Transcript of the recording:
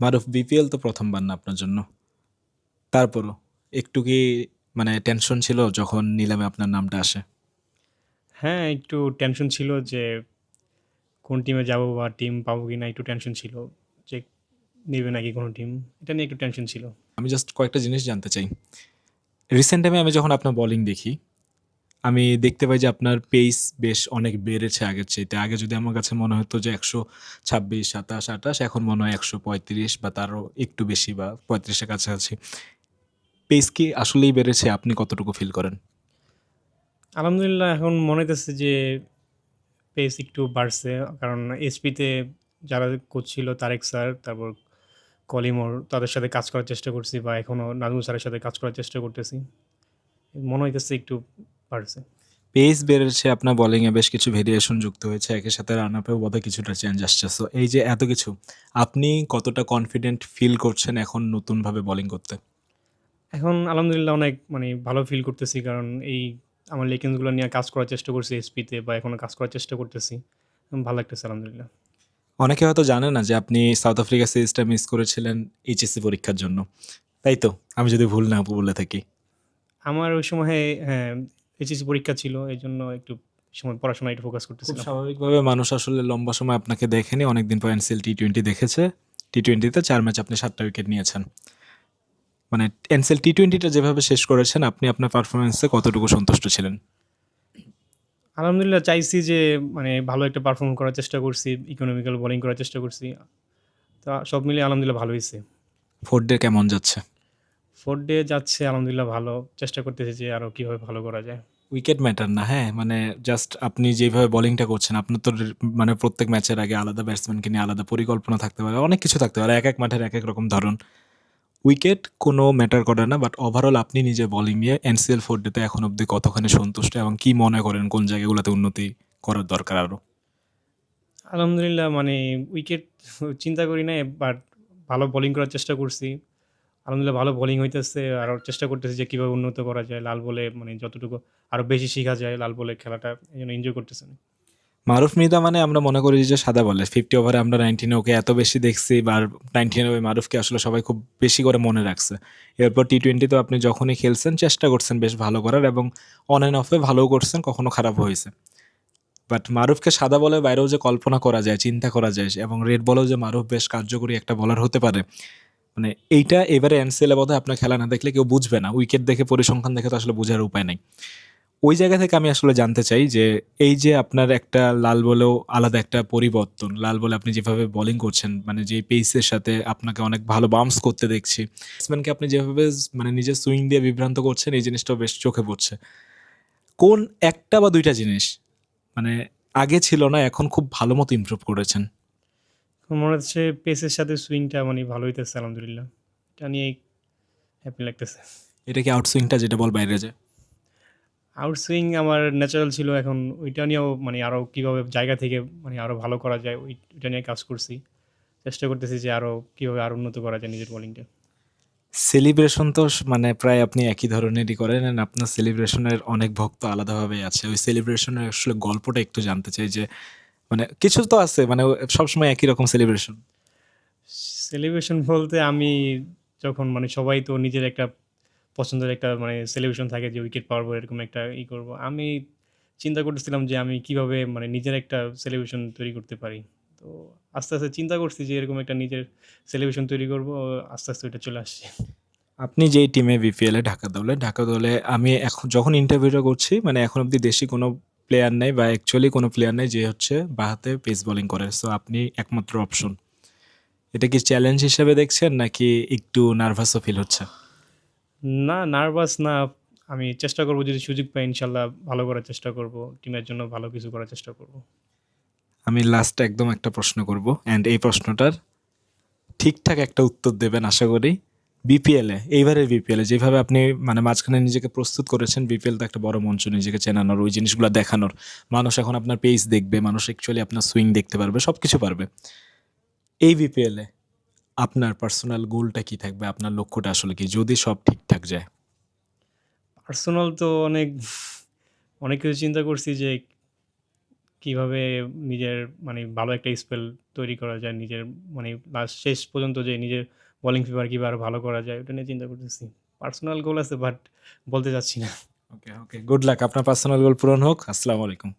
মারুফ BPL তো প্রথমবার না আপনার জন্য। তারপরও একটু কি মানে টেনশন ছিল যখন নিলামে আপনার নামটা আসে? হ্যাঁ, একটু টেনশন ছিল যে কোন টিমে যাব বা টিম পাবো কি না একটু টেনশন ছিল। যে নেবে নাকি কোনো টিম। এটা নিয়ে একটু টেনশন ছিল। আমি জাস্ট কয়েকটা জিনিস জানতে চাই। রিসেন্ট টাইমে আমি যখন আপনার বলিং দেখি, আমি দেখতে পাই যে আপনার পেস বেশ অনেক বেড়েছে আগের চাইতে। আগে যদি আমার কাছে মনে হতো যে ১২৬, ২৭, ২৮ এখন মনে হয় ১৩৫ বা তারও একটু বেশি বা ৩৫ এর কাছাকাছি। পেস কি আসলেই বেড়েছে? আপনি কতটুকু ফিল করেন? আলহামদুলিল্লাহ এখন মনে হইতেছে যে পেস একটু বাড়ছে। কারণ এসপিতে যারা কোচ ছিল তারেক স্যার, তারপর কলিমর তাদের সাথে কাজ করার চেষ্টা করছি বা এখনও নাজমুল স্যারের সাথে কাজ করার চেষ্টা করতেছি। মনে হইতেছে একটু বাড়ছে। পেস বেড়েছে, আপনার বোলিংয়ে বেশ কিছু ভেরিয়েশন যুক্ত হয়েছে। একই সাথে রান আপেও বোধহয় কিছুটা চেঞ্জ আসছে। সো এই যে এত কিছু, আপনি কতটা কনফিডেন্ট ফিল করছেন এখন নতুনভাবে বোলিং করতে? এখন আলহামদুলিল্লাহ অনেক মানে ভালো ফিল করতেছি। কারণ এই আমার লেকেন্সগুলো নিয়ে কাজ করার চেষ্টা করছি এসপিতে বা এখনও কাজ করার চেষ্টা করতেছি। ভালো লাগতেছে আলহামদুলিল্লাহ। অনেকে হয়তো জানে না যে আপনি সাউথ আফ্রিকা সিরিজটা মিস করেছিলেন এইচএসসি পরীক্ষার জন্য। তাই তো? আমি যদি ভুল না বলে থাকি। আমার ওই সময়ে হ্যাঁ, এইচএসসি পরীক্ষা ছিল। এই জন্য একটু সময় পড়াশোনা একটু ফোকাস করতেছিলাম। স্বাভাবিকভাবে মানুষ আসলে লম্বা সময় আপনাকে দেখেনি। অনেকদিন পর এনসিএল টি-টোয়েন্টি দেখেছে। টি-টোয়েন্টিতে চার ম্যাচ আপনি সাতটা উইকেট নিয়েছেন। মানে এনসিএল টি-টোয়েন্টিটা যেভাবে শেষ করেছেন, আপনি আপনার পারফরমেন্সে কতটুকু সন্তুষ্ট ছিলেন? আলহামদুলিল্লাহ চাইছি যে মানে ভালো একটা পারফর্ম করার চেষ্টা করছি। ইকোনমিক্যাল বোলিং করার চেষ্টা করছি। তা সব মিলিয়ে আলহামদুলিল্লাহ ভালো হয়েছে ফোর ডে কেমন যাচ্ছে? ফোর ডে যাচ্ছে আলহামদুলিল্লাহ ভালো। চেষ্টা করতেছি যে আরও কীভাবে ভালো করা যায়। উইকেট ম্যাটার না, হ্যাঁ? মানে জাস্ট আপনি যেভাবে বোলিংটা করছেন, আপনার তো মানে প্রত্যেক ম্যাচের আগে আলাদা ব্যাটসম্যানকে নিয়ে আলাদা পরিকল্পনা থাকতে পারে। অনেক কিছু থাকতে পারে। এক এক মাঠের এক এক রকম ধরন। উইকেট কোনো ম্যাটার করে না। বাট ওভারঅল আপনি নিজের বোলিং নিয়ে এনসিএল ফোর ডেতে এখন অব্দি কতখানি সন্তুষ্ট এবং কি মনে করেন কোন জায়গাগুলোতে উন্নতি করার দরকার আরও আলহামদুলিল্লাহ মানে উইকেট চিন্তা করি নাই। বাট ভালো বোলিং করার চেষ্টা করছি। আলহামদুলিল্লাহ ভালো বোলিং হইতেছে। আরও চেষ্টা করতেছি যে কীভাবে উন্নত করা যায়। লাল বলে মানে যতটুকু আরও বেশি শিখা যায় লাল বলে খেলাটা। এই জন্য এনজয় করতেছি। মারুফ মৃধা মানে আমরা মনে করি যে সাদা বলে। 50 ওভারে আমরা 19 ওকে এত বেশি দেখছি বা 19 এ ওই মারুফকে আসলে সবাই খুব বেশি করে মনে রাখছে। এরপর টি-টোয়েন্টিতেও আপনি যখনই খেলছেন চেষ্টা করছেন বেশ ভালো করার এবং অন অ্যান্ড অফে ভালোও করছেন, কখনো খারাপ হয়েছে বাট মারুফকে সাদা বলে বাইরেও যে কল্পনা করা যায়, চিন্তা করা যায় এবং রেড বলেও যে মারুফ বেশ কার্যকরী একটা বলার হতে পারে, মানে এইটা এবারে এনসিএলে বোধহয় আপনার খেলা না দেখলে কেউ বুঝবে না। উইকেট দেখে পরিসংখ্যান দেখে তো আসলে বোঝার উপায় নাই। ওই জায়গা থেকে আমি আসলে জানতে চাই যে এই যে আপনার একটা লাল বলেও আলাদা একটা পরিবর্তন। লাল বলে আপনি যেভাবে বোলিং করছেন, মানে যে পেসের সাথে আপনাকে অনেক ভালো বাউন্স করতে দেখছি। ব্যাটসম্যানকে আপনি যেভাবে মানে নিজের সুইং দিয়ে বিভ্রান্ত করছেন এই জিনিসটাও বেশ চোখে পড়ছে। কোন একটা বা দুইটা জিনিস মানে আগে ছিল না এখন খুব ভালো মতো ইমপ্রুভ করেছেন? মনে হচ্ছে পেসের সাথে সুইংটা মানে ভালো হইতেছে আলহামদুলিল্লাহ। এটা নিয়েই হ্যাপি লাগতেছে। এটা কি আউটসুইংটা যেটা বল বাইরে যায়? আউটসুইং আমার ন্যাচারাল ছিল। এখন ওইটা নিয়েও মানে আরও কীভাবে জায়গা থেকে মানে আরও ভালো করা যায় ওইটা নিয়ে কাজ করছি। চেষ্টা করতেছি যে আরও কীভাবে আরও উন্নত করা যায় নিজের বোলিংটা। সেলিব্রেশন তো মানে প্রায় আপনি একই ধরনেরই করেন আপনার সেলিব্রেশনের অনেক ভক্ত আলাদাভাবেই আছে। ওই সেলিব্রেশনের আসলে গল্পটা একটু জানতে চাই যে মানে কিছু তো আছে মানে সবসময় একই রকম সেলিব্রেশন? সেলিব্রেশন বলতে আমি যখন মানে সবাই তো নিজের একটা পছন্দের একটা মানে সেলিব্রেশন থাকে যে উইকেট পাওয়ার এরকম একটা ই করব। আমি চিন্তা করতেছিলাম যে আমি কীভাবে মানে নিজের একটা সেলিব্রেশন তৈরি করতে পারি। তো আস্তে, আস্তে চিন্তা করছি যে এরকম একটা নিজের সেলিব্রেশন তৈরি করব। আস্তে, আস্তে ওইটা চলে আসছে। আপনি যেই টিমে বিপিএল এ ঢাকা দলে, ঢাকা দলে আমি এখন যখন ইন্টারভিউটা করছি মানে এখন অব্দি দেশি কোনো প্লেয়ার নেই বা অ্যাকচুয়ালি কোনো প্লেয়ার নেই যে হচ্ছে বাঁহাতে পেস বোলিং করে। সো আপনি একমাত্র অপশন। এটা কি চ্যালেঞ্জ হিসেবে দেখছেন নাকি একটু নার্ভাসও ফিল হচ্ছে? না নার্ভাস না। আমি চেষ্টা করব যদি সুযোগ পাই ইনশাল্লাহ ভালো করার চেষ্টা করব। টিমের জন্য ভালো কিছু করার চেষ্টা করব। আমি লাস্ট একদম একটা প্রশ্ন করব অ্যান্ড এই প্রশ্নটার ঠিকঠাক একটা উত্তর দেবেন আশা করি। বিপিএল এইবারের বিপিএলে যেভাবে আপনি মানে মাঝখানে নিজেকে প্রস্তুত করেছেন বিপিএল তো একটা বড় মঞ্চ নিজেকে চেনানোর, ওই জিনিসগুলো দেখানোর। মানুষ এখন আপনার পেস দেখবে, মানুষ অ্যাকচুয়ালি আপনার সুইং দেখতে পারবে, সব কিছু পারবে। এই বিপিএলে আপনার পার্সোনাল গোলটা কি থাকবে? আপনার লক্ষ্যটা আসলে কি? যদি সব ঠিকঠাক যায়? পার্সোনাল তো অনেক অনেক কিছু চিন্তা করছি যে কীভাবে নিজের মানে ভালো একটা স্পেল তৈরি করা যায় নিজের মানে লাস্ট শেষ পর্যন্ত যে নিজের বোলিং ফিভার কীভাবে আরও ভালো করা যায় ওটা নিয়ে চিন্তা করতেছি পার্সোনাল গোল আছে বাট বলতে চাচ্ছি না ওকে, ওকে। Good luck. আপনার পার্সোনাল গোল পূরণ হোক। আসসালামু আলাইকুম।